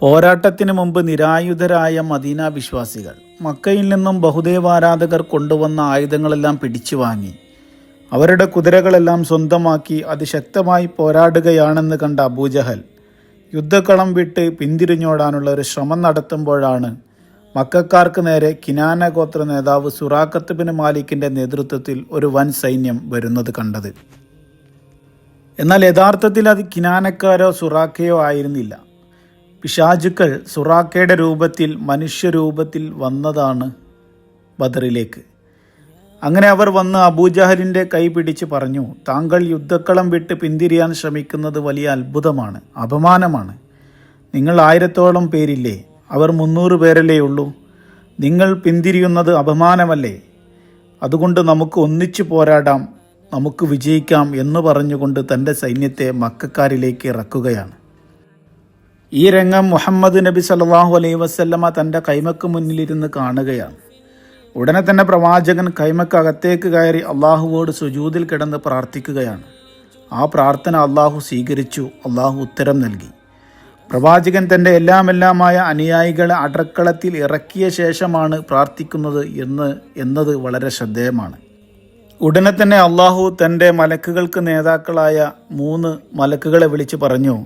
പോരാട്ടത്തിന് മുമ്പ് നിരായുധരായ മദീന വിശ്വാസികൾ മക്കയിൽ നിന്നും ബഹുദേവാരാധകർ കൊണ്ടുവന്ന ആയുധങ്ങളെല്ലാം പിടിച്ചു വാങ്ങി. അവരുടെ കുതിരകളെല്ലാം സ്വന്തമാക്കി അതിശക്തമായി പോരാടുകയാണെന്ന് കണ്ട അബൂജഹൽ യുദ്ധക്കളം വിട്ട് പിന്തിരിഞ്ഞോടാനുള്ള ഒരു ശ്രമം നടത്തുമ്പോഴാണ് മക്കാർക്ക് നേരെ കിനാന ഗോത്ര നേതാവ് സുറാഖത്ത് ബിൻ മാലിക്കിന്റെ നേതൃത്വത്തിൽ ഒരു വൻ സൈന്യം വരുന്നത് കണ്ടത്. എന്നാൽ യഥാർത്ഥത്തിൽ അത് കിനാനക്കാരോ സുറാഖയോ ആയിരുന്നില്ല. പിശാചുക്കൾ സുറാക്കയുടെ രൂപത്തിൽ മനുഷ്യരൂപത്തിൽ വന്നതാണ് ബദറിലേക്ക്. അങ്ങനെ അവർ വന്ന് അബൂജഹലിന്റെ കൈ പിടിച്ച് പറഞ്ഞു താങ്കൾ യുദ്ധക്കളം വിട്ട് പിന്തിരിയാൻ ശ്രമിക്കുന്നത് വലിയ അത്ഭുതമാണ് അപമാനമാണ്. നിങ്ങൾ ആയിരത്തോളം പേരില്ലേ? അവർ മുന്നൂറ് പേരല്ലേ ഉള്ളൂ. നിങ്ങൾ പിന്തിരിയുന്നത് അപമാനമല്ലേ? അതുകൊണ്ട് നമുക്ക് ഒന്നിച്ചു പോരാടാം നമുക്ക് വിജയിക്കാം എന്ന് പറഞ്ഞുകൊണ്ട് തന്റെ സൈന്യത്തെ മക്കാരിലേക്ക് ഇറക്കുകയാണ്. ഈ രംഗം മുഹമ്മദ് നബി സല്ലാഹു അലൈഹി വസല്ലമ തന്റെ കൈമക്ക് മുന്നിലിരുന്ന് കാണുകയാണ്. ഉടനെ തന്നെ പ്രവാചകൻ കൈമക്ക് അകത്തേക്ക് കയറി അള്ളാഹുവോട് സുജൂതിൽ കിടന്ന് പ്രാർത്ഥിക്കുകയാണ്. ആ പ്രാർത്ഥന അള്ളാഹു സ്വീകരിച്ചു അള്ളാഹു ഉത്തരം നൽകി. പ്രവാചകൻ തന്റെ എല്ലാമെല്ലാമായ അനുയായികളെ അടക്കളത്തിൽ ഇറക്കിയ ശേഷമാണ് പ്രാർത്ഥിക്കുന്നത് എന്ന് എന്നത് വളരെ ശ്രദ്ധേയമാണ്. ഉടനെ തന്നെ അള്ളാഹു തന്റെ മലക്കുകൾക്ക് നേതാക്കളായ മൂന്ന് മലക്കുകളെ വിളിച്ചു പറഞ്ഞു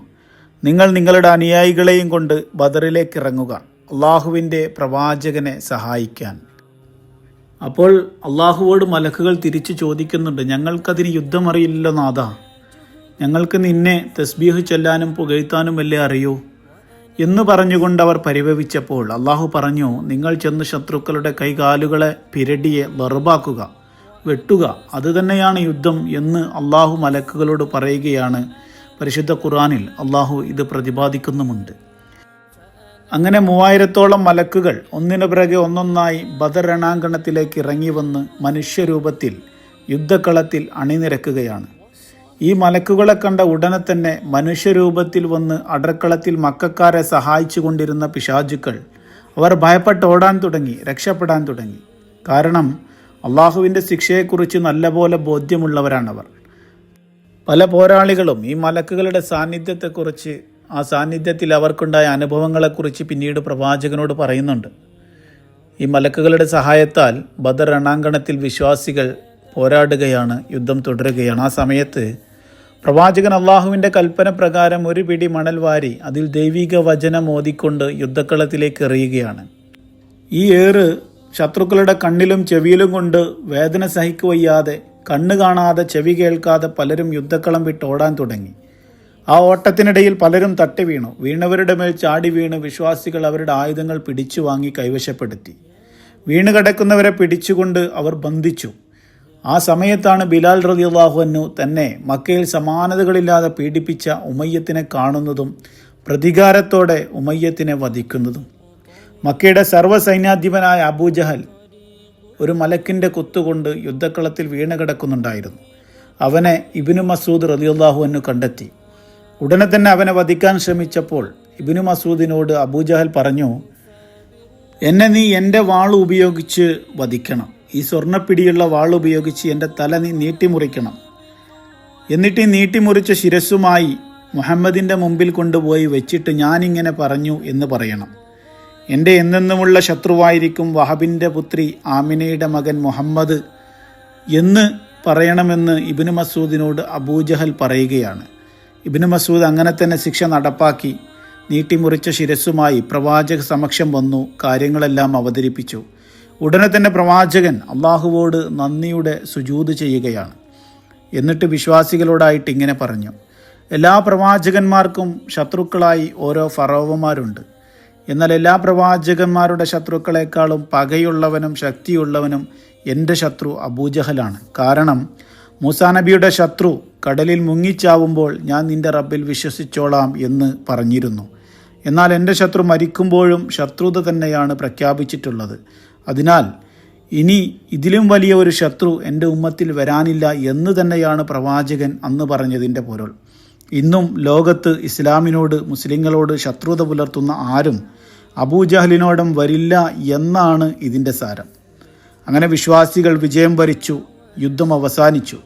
നിങ്ങൾ നിങ്ങളുടെ അനുയായികളെയും കൊണ്ട് ബദറിലേക്ക് ഇറങ്ങുക. അള്ളാഹുവിന്റെ പ്രവാചകനെ സഹായിക്കാൻ. അപ്പോൾ അള്ളാഹുവോട് മലക്കുകൾ തിരിച്ചു ചോദിക്കുന്നുണ്ട് ഞങ്ങൾക്കതിന് യുദ്ധം അറിയില്ലല്ലോ നാഥ? ഞങ്ങൾക്ക് നിന്നെ തസ്ബീഹ് ചൊല്ലാനും പുകഴ്ത്താനും വല്ലേ അറിയൂ? എന്ന് പറഞ്ഞുകൊണ്ട് അവർ പരിഭവിച്ചപ്പോൾ അള്ളാഹു പറഞ്ഞു നിങ്ങൾ ചെന്ന് ശത്രുക്കളുടെ കൈകാലുകളെ പിരടിയെ വെറുപാക്കുക വെട്ടുക അതുതന്നെയാണ് യുദ്ധം എന്ന് അള്ളാഹു മലക്കുകളോട് പറയുകയാണ്. പരിശുദ്ധ ഖുറാനിൽ അള്ളാഹു ഇത് പ്രതിപാദിക്കുന്നുമുണ്ട്. അങ്ങനെ മൂവായിരത്തോളം മലക്കുകൾ ഒന്നിനു പിറകെ ഒന്നൊന്നായി ബദർ രണാങ്കണത്തിലേക്ക് ഇറങ്ങി വന്ന് മനുഷ്യരൂപത്തിൽ യുദ്ധക്കളത്തിൽ അണിനിരക്കുകയാണ്. ഈ മലക്കുകളെ കണ്ട ഉടനെ തന്നെ മനുഷ്യരൂപത്തിൽ വന്ന് അടർക്കളത്തിൽ മക്കാരെ സഹായിച്ചു കൊണ്ടിരുന്ന പിശാചുക്കൾ അവർ ഭയപ്പെട്ട് ഓടാൻ തുടങ്ങി രക്ഷപ്പെടാൻ തുടങ്ങി. കാരണം അള്ളാഹുവിന്റെ ശിക്ഷയെക്കുറിച്ച് നല്ലപോലെ ബോധ്യമുള്ളവരാണവർ. പല പോരാളികളും ഈ മലക്കുകളുടെ സാന്നിധ്യത്തെക്കുറിച്ച് ആ സാന്നിധ്യത്തിൽ അവർക്കുണ്ടായ അനുഭവങ്ങളെക്കുറിച്ച് പിന്നീട് പ്രവാചകനോട് പറയുന്നുണ്ട്. ഈ മലക്കുകളുടെ സഹായത്താൽ ബദർ രണാങ്കണത്തിൽ വിശ്വാസികൾ പോരാടുകയാണ് യുദ്ധം തുടരുകയാണ്. ആ സമയത്ത് പ്രവാചകൻ അള്ളാഹുവിന്റെ കൽപ്പന പ്രകാരം ഒരു പിടി മണൽ വാരി അതിൽ ദൈവിക വചനം ഓതിക്കൊണ്ട് യുദ്ധക്കളത്തിലേക്ക് എറിയുകയാണ്. ഈ ഏറ് ശത്രുക്കളുടെ കണ്ണിലും ചെവിയിലും കൊണ്ട് വേദന സഹിക്കുവയ്യാതെ കണ്ണ് കാണാതെ ചെവി കേൾക്കാതെ പലരും യുദ്ധക്കളം വിട്ട് ഓടാൻ തുടങ്ങി. ആ ഓട്ടത്തിനിടയിൽ പലരും തട്ടി വീണു. വീണവരുടെ മേൽ ചാടി വീണ് വിശ്വാസികൾ അവരുടെ ആയുധങ്ങൾ പിടിച്ചു വാങ്ങി കൈവശപ്പെടുത്തി. വീണ് കിടക്കുന്നവരെ പിടിച്ചുകൊണ്ട് അവർ ബന്ധിച്ചു. ആ സമയത്താണ് ബിലാൽ റലിയുള്ളാഹുവിനു തന്നെ മക്കയിൽ സമാനതകളില്ലാതെ പീഡിപ്പിച്ച ഉമയ്യത്തിനെ കാണുന്നതും പ്രതികാരത്തോടെ ഉമയ്യത്തിനെ വധിക്കുന്നതും. മക്കയുടെ സർവസൈന്യാധിപനായ അബൂജഹൽ ഒരു മലക്കിന്റെ കുത്തുകൊണ്ട് യുദ്ധക്കളത്തിൽ വീണ് കിടക്കുന്നുണ്ടായിരുന്നു അവനെ ഇബിനു മസൂദ് റലിയുള്ളാഹുവിനു കണ്ടെത്തി. ഉടനെ തന്നെ അവനെ വധിക്കാൻ ശ്രമിച്ചപ്പോൾ ഇബിനു മസൂദിനോട് അബൂജഹൽ പറഞ്ഞു എന്നെ നീ എന്റെ വാൾ ഉപയോഗിച്ച് വധിക്കണം. ഈ സ്വർണപ്പിടിയുള്ള വാൾ ഉപയോഗിച്ച് എന്റെ തല നീ നീട്ടിമുറിക്കണം. എന്നിട്ട് ഈ നീട്ടിമുറിച്ച ശിരസ്സുമായി മുഹമ്മദിന്റെ മുമ്പിൽ കൊണ്ടുപോയി വെച്ചിട്ട് ഞാനിങ്ങനെ പറഞ്ഞു എന്ന് പറയണം. എന്റെ എന്നെന്നുമുള്ള ശത്രുവായിരിക്കും വഹബിന്റെ പുത്രി ആമിനയുടെ മകൻ മുഹമ്മദ് എന്ന് പറയണമെന്ന് ഇബിന് മസൂദിനോട് അബൂജഹൽ പറയുകയാണ്. ഇബിന് മസൂദ് അങ്ങനെ തന്നെ ശിക്ഷ നടപ്പാക്കി നീട്ടിമുറിച്ച ശിരസ്സുമായി പ്രവാചക സമക്ഷം വന്നു കാര്യങ്ങളെല്ലാം അവതരിപ്പിച്ചു. ഉടനെ തന്നെ പ്രവാചകൻ അള്ളാഹുവോട് നന്ദിയുടെ സുജൂത് ചെയ്യുകയാണ്. എന്നിട്ട് വിശ്വാസികളോടായിട്ട് ഇങ്ങനെ പറഞ്ഞു. എല്ലാ പ്രവാചകന്മാർക്കും ശത്രുക്കളായി ഓരോ ഫറോവമാരുണ്ട് എന്നാൽ എല്ലാ പ്രവാചകന്മാരുടെ ശത്രുക്കളെക്കാളും പകയുള്ളവനും ശക്തിയുള്ളവനും എന്റെ ശത്രു അബൂജഹലാണ്. കാരണം മൂസാ നബിയുടെ ശത്രു കടലിൽ മുങ്ങിച്ചാവുമ്പോൾ ഞാൻ നിന്റെ റബ്ബിൽ വിശ്വസിച്ചോളാം എന്ന് പറഞ്ഞിരുന്നു. എന്നാൽ എന്റെ ശത്രു മരിക്കുമ്പോഴും ശത്രുത തന്നെയാണ് പ്രഖ്യാപിച്ചിട്ടുള്ളത്. അതിനാൽ ഇനി ഇതിലും വലിയ ഒരു ശത്രു എന്റെ ഉമ്മത്തിൽ വരാനില്ല എന്ന് തന്നെയാണ് പ്രവാചകൻ അന്ന് പറഞ്ഞതിന്റെ പൊരുൾ. ഇന്നും ലോകത്ത് ഇസ്ലാമിനോട് മുസ്ലിങ്ങളോട് ശത്രുത പുലർത്തുന്ന ആരും അബൂജഹലിനോടം വരില്ല എന്നാണ് ഇതിന്റെ സാരം. അങ്ങനെ വിശ്വാസികൾ വിജയം വരിച്ചു യുദ്ധം അവസാനിച്ചു.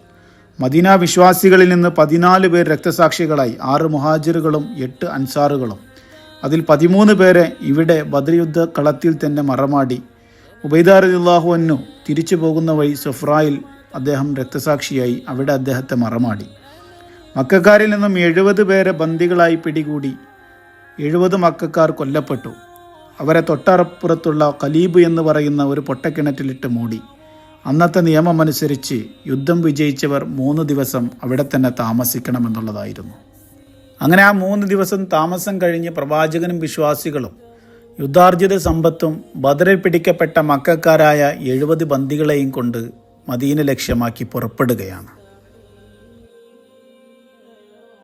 മദീന വിശ്വാസികളിൽ നിന്ന് പതിനാല് പേർ രക്തസാക്ഷികളായി ആറ് മുഹാജിറുകളും എട്ട് അൻസാറുകളും. അതിൽ പതിമൂന്ന് പേരെ ഇവിടെ ബദ്രയുദ്ധ യുദ്ധ കളത്തിൽ തന്നെ മറമാടി. ഉബൈദാറുല്ലാഹുവന്നു തിരിച്ചു പോകുന്ന വഴി സൊഫ്രായിൽ അദ്ദേഹം രക്തസാക്ഷിയായി അവിടെ അദ്ദേഹത്തെ മറമാടി. മക്കാരിൽ നിന്നും എഴുപത് പേരെ ബന്ദികളായി പിടികൂടി എഴുപത് മക്കാർ കൊല്ലപ്പെട്ടു. അവരെ തൊട്ടപ്പുറത്തുള്ള കലീബ് എന്ന് പറയുന്ന ഒരു പൊട്ടക്കിണറ്റിലിട്ട് മൂടി. അന്നത്തെ നിയമമനുസരിച്ച് യുദ്ധം വിജയിച്ചവർ മൂന്ന് ദിവസം അവിടെ തന്നെ താമസിക്കണമെന്നുള്ളതായിരുന്നു. അങ്ങനെ ആ മൂന്ന് ദിവസം താമസം കഴിഞ്ഞ് പ്രവാചകനും വിശ്വാസികളും യുദ്ധാർജിത സമ്പത്തും ബദറിൽ പിടിക്കപ്പെട്ട മക്കാരായ എഴുപത് ബന്ദികളെയും കൊണ്ട് മദീന ലക്ഷ്യമാക്കി പുറപ്പെടുകയാണ്.